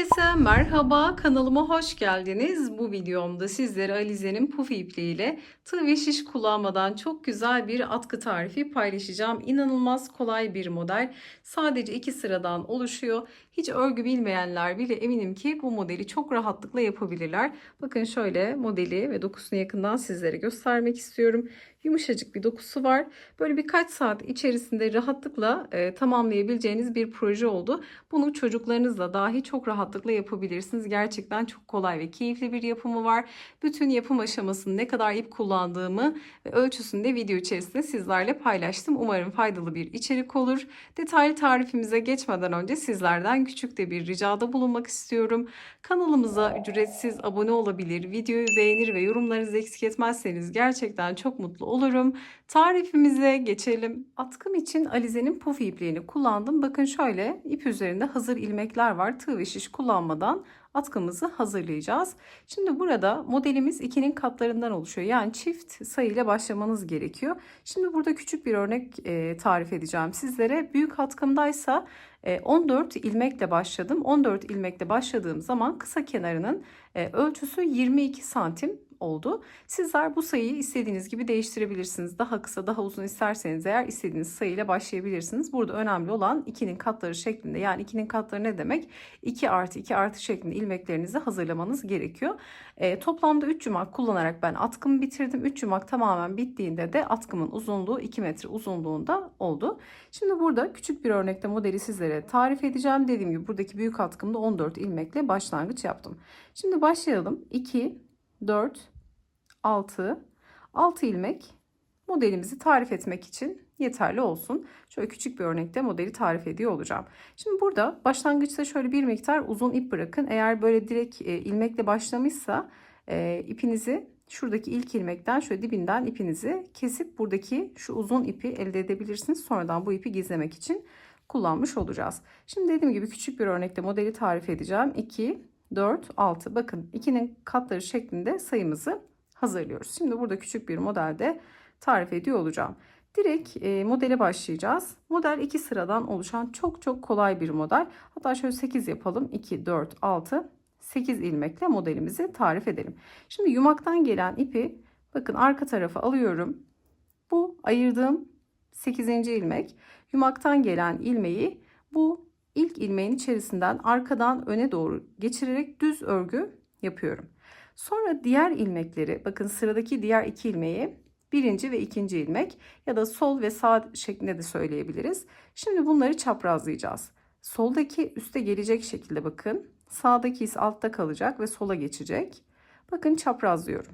Herkese merhaba kanalıma hoş geldiniz. Bu videomda sizlere Alize'nin puf ipliğiyle tığ ve şiş kullanmadan çok güzel bir atkı tarifi paylaşacağım. İnanılmaz kolay bir model. Sadece iki sıradan oluşuyor. Hiç örgü bilmeyenler bile eminim ki bu modeli çok rahatlıkla yapabilirler. Bakın şöyle modeli ve dokusunu yakından sizlere göstermek istiyorum. Yumuşacık bir dokusu var. Böyle birkaç saat içerisinde rahatlıkla e, tamamlayabileceğiniz bir proje oldu. Bunu çocuklarınızla dahi çok rahatlıkla yapabilirsiniz. Gerçekten çok kolay ve keyifli bir yapımı var. Bütün yapım aşamasını ne kadar ip kullandığımı ve ölçüsünü de video içerisinde sizlerle paylaştım. Umarım faydalı bir içerik olur. Detaylı tarifimize geçmeden önce sizlerden küçük de bir ricada bulunmak istiyorum. Kanalımıza ücretsiz abone olabilir, videoyu beğenir ve yorumlarınızı eksik etmezseniz gerçekten çok mutlu olurum. Tarifimize geçelim. Atkım için Alize'nin puf ipliğini kullandım. Bakın şöyle ip üzerinde hazır ilmekler var. Tığ ve şiş kullanmadan atkımızı hazırlayacağız. Şimdi burada modelimiz ikinin katlarından oluşuyor. Yani çift sayıyla başlamanız gerekiyor. Şimdi burada küçük bir örnek e, tarif edeceğim sizlere. Büyük atkımdaysa e, 14 ilmekle başladım. 14 ilmekle başladığım zaman kısa kenarının e, ölçüsü 22 santim oldu. Sizler bu sayıyı istediğiniz gibi değiştirebilirsiniz. Daha kısa, daha uzun isterseniz eğer istediğiniz sayıyla başlayabilirsiniz. Burada önemli olan 2'nin katları şeklinde yani 2'nin katları ne demek? 2 artı 2 artı şeklinde ilmeklerinizi hazırlamanız gerekiyor. E, toplamda 3 yumak kullanarak ben atkımı bitirdim. 3 yumak tamamen bittiğinde de atkımın uzunluğu 2 metre uzunluğunda oldu. Şimdi burada küçük bir örnekte modeli sizlere tarif edeceğim. Dediğim gibi buradaki büyük atkımda 14 ilmekle başlangıç yaptım. Şimdi başlayalım. 2 4, 6, 6 ilmek modelimizi tarif etmek için yeterli olsun. Şöyle küçük bir örnekte modeli tarif ediyor olacağım. Şimdi burada başlangıçta şöyle bir miktar uzun ip bırakın. Eğer böyle direkt e, ilmekle başlamışsa e, ipinizi şuradaki ilk ilmekten şöyle dibinden ipinizi kesip buradaki şu uzun ipi elde edebilirsiniz. Sonradan bu ipi gizlemek için kullanmış olacağız. Şimdi dediğim gibi küçük bir örnekte modeli tarif edeceğim. 2, 4, 6. Bakın 2'nin katları şeklinde sayımızı hazırlıyoruz. Şimdi burada küçük bir modelde tarif ediyor olacağım. Direkt e, modele başlayacağız. Model iki sıradan oluşan çok çok kolay bir model. Hatta şöyle 8 yapalım. 2, 4, 6, 8 ilmekle modelimizi tarif edelim. Şimdi yumaktan gelen ipi bakın arka tarafa alıyorum. Bu ayırdığım 8. ilmek. Yumaktan gelen ilmeği bu ilk ilmeğin içerisinden arkadan öne doğru geçirerek düz örgü yapıyorum. Sonra diğer ilmekleri bakın sıradaki diğer iki ilmeği birinci ve ikinci ilmek ya da sol ve sağ şeklinde de söyleyebiliriz. Şimdi bunları çaprazlayacağız. Soldaki üste gelecek şekilde bakın. Sağdaki ise altta kalacak ve sola geçecek. Bakın çaprazlıyorum.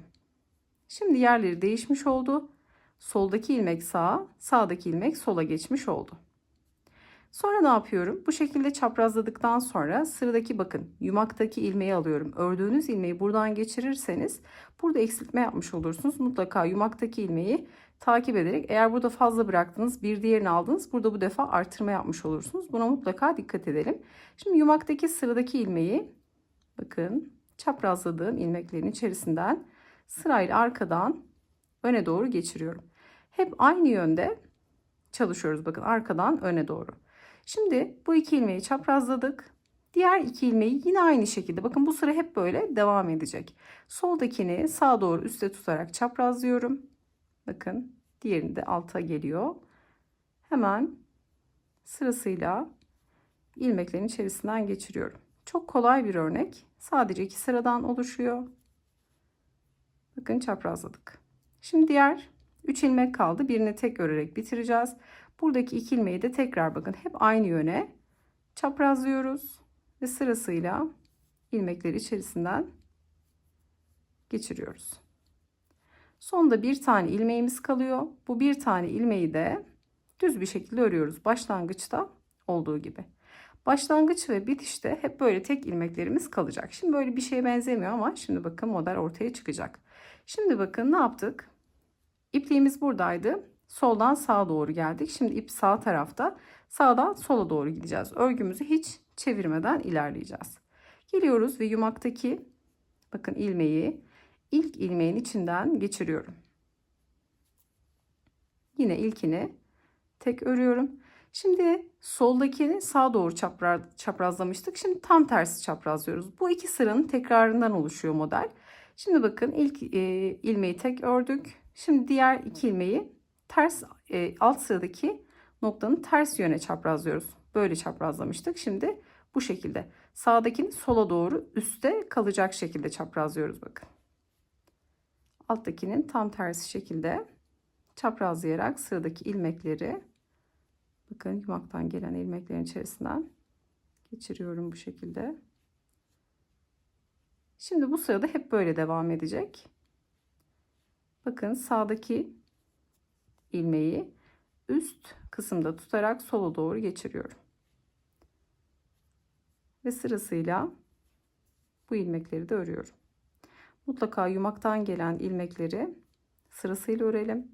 Şimdi yerleri değişmiş oldu. Soldaki ilmek sağa, sağdaki ilmek sola geçmiş oldu. Sonra ne yapıyorum? Bu şekilde çaprazladıktan sonra sıradaki bakın yumaktaki ilmeği alıyorum. Ördüğünüz ilmeği buradan geçirirseniz burada eksiltme yapmış olursunuz. Mutlaka yumaktaki ilmeği takip ederek eğer burada fazla bıraktınız bir diğerini aldınız. Burada bu defa artırma yapmış olursunuz. Buna mutlaka dikkat edelim. Şimdi yumaktaki sıradaki ilmeği bakın çaprazladığım ilmeklerin içerisinden sırayla arkadan öne doğru geçiriyorum. Hep aynı yönde çalışıyoruz bakın arkadan öne doğru. Şimdi bu iki ilmeği çaprazladık. Diğer iki ilmeği yine aynı şekilde bakın bu sıra hep böyle devam edecek. Soldakini sağa doğru üste tutarak çaprazlıyorum. Bakın diğerini de alta geliyor. Hemen sırasıyla ilmeklerin içerisinden geçiriyorum. Çok kolay bir örnek. Sadece iki sıradan oluşuyor. Bakın çaprazladık. Şimdi diğer 3 ilmek kaldı. Birini tek örerek bitireceğiz. Buradaki iki ilmeği de tekrar bakın hep aynı yöne çaprazlıyoruz ve sırasıyla ilmekleri içerisinden geçiriyoruz. Sonda bir tane ilmeğimiz kalıyor. Bu bir tane ilmeği de düz bir şekilde örüyoruz. Başlangıçta olduğu gibi. Başlangıç ve bitişte hep böyle tek ilmeklerimiz kalacak. Şimdi böyle bir şeye benzemiyor ama şimdi bakın model ortaya çıkacak. Şimdi bakın ne yaptık? İpliğimiz buradaydı. Soldan sağa doğru geldik. Şimdi ip sağ tarafta. Sağdan sola doğru gideceğiz. Örgümüzü hiç çevirmeden ilerleyeceğiz. Geliyoruz ve yumaktaki bakın ilmeği ilk ilmeğin içinden geçiriyorum. Yine ilkini tek örüyorum. Şimdi soldakini sağa doğru çapraz, çaprazlamıştık. Şimdi tam tersi çaprazlıyoruz. Bu iki sıranın tekrarından oluşuyor model. Şimdi bakın ilk e, ilmeği tek ördük. Şimdi diğer iki ilmeği ters e, alt sıradaki noktanın ters yöne çaprazlıyoruz. Böyle çaprazlamıştık. Şimdi bu şekilde. Sağdakini sola doğru üstte kalacak şekilde çaprazlıyoruz bakın. Alttakinin tam tersi şekilde çaprazlayarak sıradaki ilmekleri bakın yumaktan gelen ilmeklerin içerisinden geçiriyorum bu şekilde. Şimdi bu sırada hep böyle devam edecek. Bakın sağdaki ilmeği üst kısımda tutarak sola doğru geçiriyorum. Ve sırasıyla bu ilmekleri de örüyorum. Mutlaka yumaktan gelen ilmekleri sırasıyla örelim.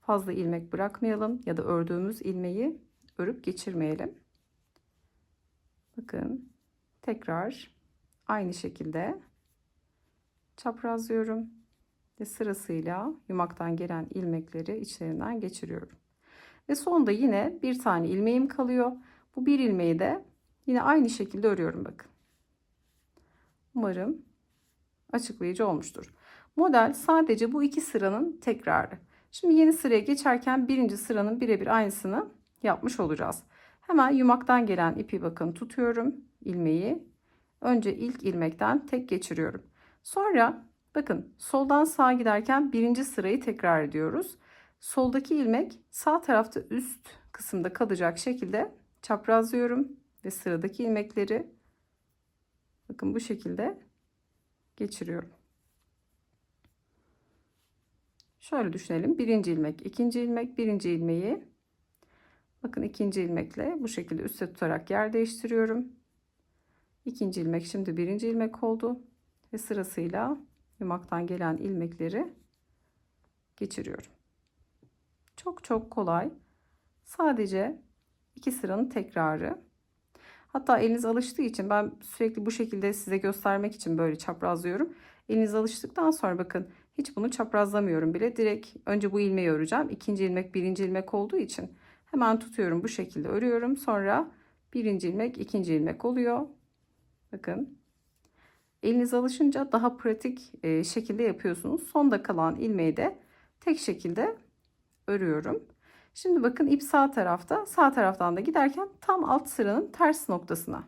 Fazla ilmek bırakmayalım ya da ördüğümüz ilmeği örüp geçirmeyelim. Bakın tekrar aynı şekilde çaprazlıyorum ve sırasıyla yumaktan gelen ilmekleri içlerinden geçiriyorum. Ve sonda yine bir tane ilmeğim kalıyor. Bu bir ilmeği de yine aynı şekilde örüyorum bakın. Umarım açıklayıcı olmuştur. Model sadece bu iki sıranın tekrarı. Şimdi yeni sıraya geçerken birinci sıranın birebir aynısını yapmış olacağız. Hemen yumaktan gelen ipi bakın tutuyorum ilmeği. Önce ilk ilmekten tek geçiriyorum. Sonra bakın soldan sağa giderken birinci sırayı tekrar ediyoruz. Soldaki ilmek sağ tarafta üst kısımda kalacak şekilde çaprazlıyorum ve sıradaki ilmekleri bakın bu şekilde geçiriyorum. Şöyle düşünelim. Birinci ilmek, ikinci ilmek, birinci ilmeği bakın ikinci ilmekle bu şekilde üstte tutarak yer değiştiriyorum. İkinci ilmek şimdi birinci ilmek oldu ve sırasıyla yumaktan gelen ilmekleri geçiriyorum. Çok çok kolay. Sadece iki sıranın tekrarı. Hatta eliniz alıştığı için ben sürekli bu şekilde size göstermek için böyle çaprazlıyorum. Eliniz alıştıktan sonra bakın hiç bunu çaprazlamıyorum bile. Direkt önce bu ilmeği öreceğim. İkinci ilmek birinci ilmek olduğu için hemen tutuyorum bu şekilde örüyorum. Sonra birinci ilmek ikinci ilmek oluyor. Bakın eliniz alışınca daha pratik e, şekilde yapıyorsunuz. Sonda kalan ilmeği de tek şekilde örüyorum. Şimdi bakın ip sağ tarafta. Sağ taraftan da giderken tam alt sıranın ters noktasına.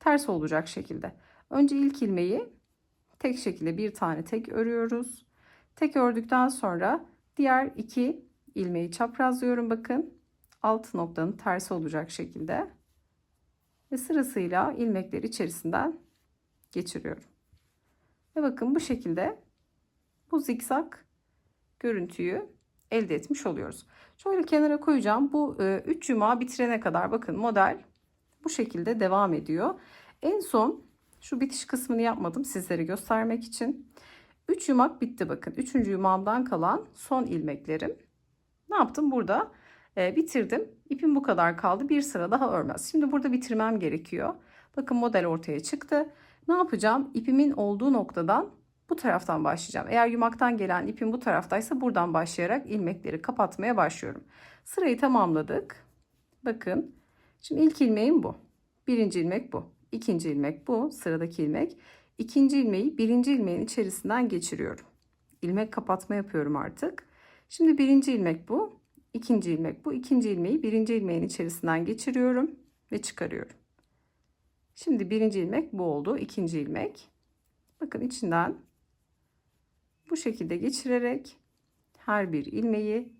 Ters olacak şekilde. Önce ilk ilmeği tek şekilde bir tane tek örüyoruz. Tek ördükten sonra diğer iki ilmeği çaprazlıyorum bakın. Alt noktanın tersi olacak şekilde. Ve sırasıyla ilmekleri içerisinden geçiriyorum. Ve bakın bu şekilde bu zikzak görüntüyü elde etmiş oluyoruz. Şöyle kenara koyacağım. Bu 3 e, yumağı bitirene kadar bakın model bu şekilde devam ediyor. En son şu bitiş kısmını yapmadım sizlere göstermek için. 3 yumak bitti bakın. 3. yumağımdan kalan son ilmeklerim. Ne yaptım burada? E, bitirdim. İpim bu kadar kaldı. Bir sıra daha örmez. Şimdi burada bitirmem gerekiyor. Bakın model ortaya çıktı. Ne yapacağım? İpimin olduğu noktadan bu taraftan başlayacağım. Eğer yumaktan gelen ipim bu taraftaysa buradan başlayarak ilmekleri kapatmaya başlıyorum. Sırayı tamamladık. Bakın. Şimdi ilk ilmeğim bu. Birinci ilmek bu. İkinci ilmek bu. Sıradaki ilmek. İkinci ilmeği birinci ilmeğin içerisinden geçiriyorum. İlmek kapatma yapıyorum artık. Şimdi birinci ilmek bu. ikinci ilmek bu. İkinci ilmeği birinci ilmeğin içerisinden geçiriyorum ve çıkarıyorum. Şimdi birinci ilmek bu oldu. ikinci ilmek. Bakın içinden bu şekilde geçirerek her bir ilmeği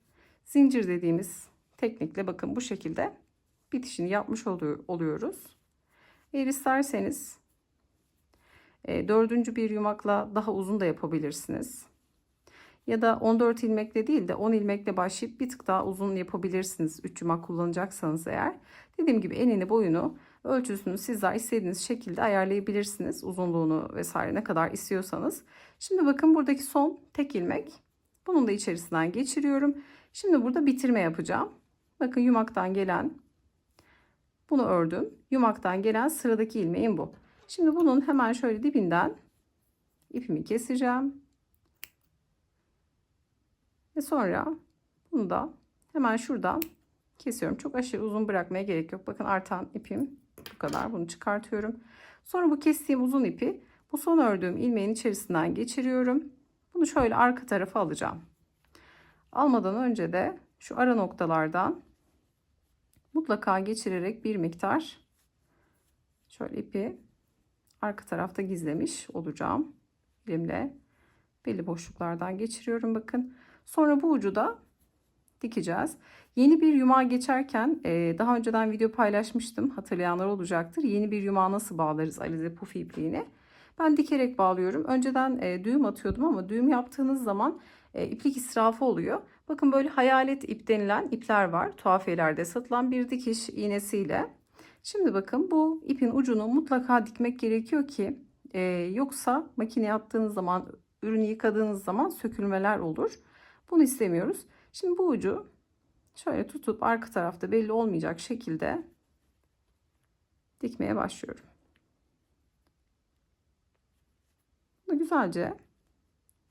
zincir dediğimiz teknikle bakın bu şekilde bitişini yapmış oluyoruz. Eğer isterseniz e, dördüncü bir yumakla daha uzun da yapabilirsiniz. Ya da 14 ilmekle değil de 10 ilmekle başlayıp bir tık daha uzun yapabilirsiniz. 3 yumak kullanacaksanız eğer. Dediğim gibi enini boyunu ölçüsünü sizler istediğiniz şekilde ayarlayabilirsiniz. Uzunluğunu vesaire ne kadar istiyorsanız. Şimdi bakın buradaki son tek ilmek. Bunun da içerisinden geçiriyorum. Şimdi burada bitirme yapacağım. Bakın yumaktan gelen bunu ördüm. Yumaktan gelen sıradaki ilmeğim bu. Şimdi bunun hemen şöyle dibinden ipimi keseceğim. Ve sonra bunu da hemen şuradan kesiyorum. Çok aşırı uzun bırakmaya gerek yok. Bakın artan ipim bu kadar. Bunu çıkartıyorum. Sonra bu kestiğim uzun ipi bu son ördüğüm ilmeğin içerisinden geçiriyorum. Bunu şöyle arka tarafa alacağım. Almadan önce de şu ara noktalardan mutlaka geçirerek bir miktar şöyle ipi arka tarafta gizlemiş olacağım. Elimle belli boşluklardan geçiriyorum bakın. Sonra bu ucu da dikeceğiz. Yeni bir yumağa geçerken e, daha önceden video paylaşmıştım. Hatırlayanlar olacaktır. Yeni bir yumağa nasıl bağlarız Alize Puf ipliğini. Ben dikerek bağlıyorum. Önceden e, düğüm atıyordum ama düğüm yaptığınız zaman e, iplik israfı oluyor. Bakın böyle hayalet ip denilen ipler var. Tuhafiyelerde satılan bir dikiş iğnesiyle. Şimdi bakın bu ipin ucunu mutlaka dikmek gerekiyor ki yoksa makineye attığınız zaman ürünü yıkadığınız zaman sökülmeler olur. Bunu istemiyoruz. Şimdi bu ucu şöyle tutup arka tarafta belli olmayacak şekilde dikmeye başlıyorum. Bunu güzelce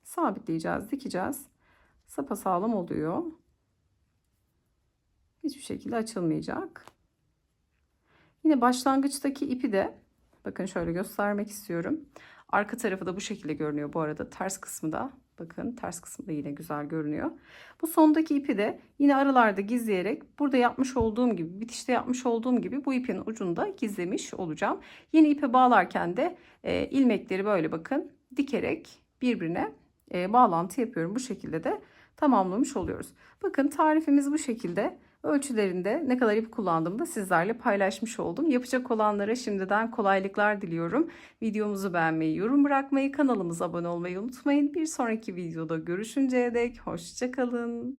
sabitleyeceğiz, dikeceğiz. Sapa sağlam oluyor. Hiçbir şekilde açılmayacak. Yine başlangıçtaki ipi de bakın şöyle göstermek istiyorum. Arka tarafı da bu şekilde görünüyor bu arada. Ters kısmı da bakın ters kısmı da yine güzel görünüyor. Bu sondaki ipi de yine aralarda gizleyerek burada yapmış olduğum gibi bitişte yapmış olduğum gibi bu ipin ucunda gizlemiş olacağım. Yeni ipe bağlarken de e, ilmekleri böyle bakın dikerek birbirine e, bağlantı yapıyorum. Bu şekilde de tamamlamış oluyoruz. Bakın tarifimiz bu şekilde. Ölçülerinde ne kadar ip kullandığımı da sizlerle paylaşmış oldum. Yapacak olanlara şimdiden kolaylıklar diliyorum. Videomuzu beğenmeyi, yorum bırakmayı, kanalımıza abone olmayı unutmayın. Bir sonraki videoda görüşünceye dek hoşçakalın.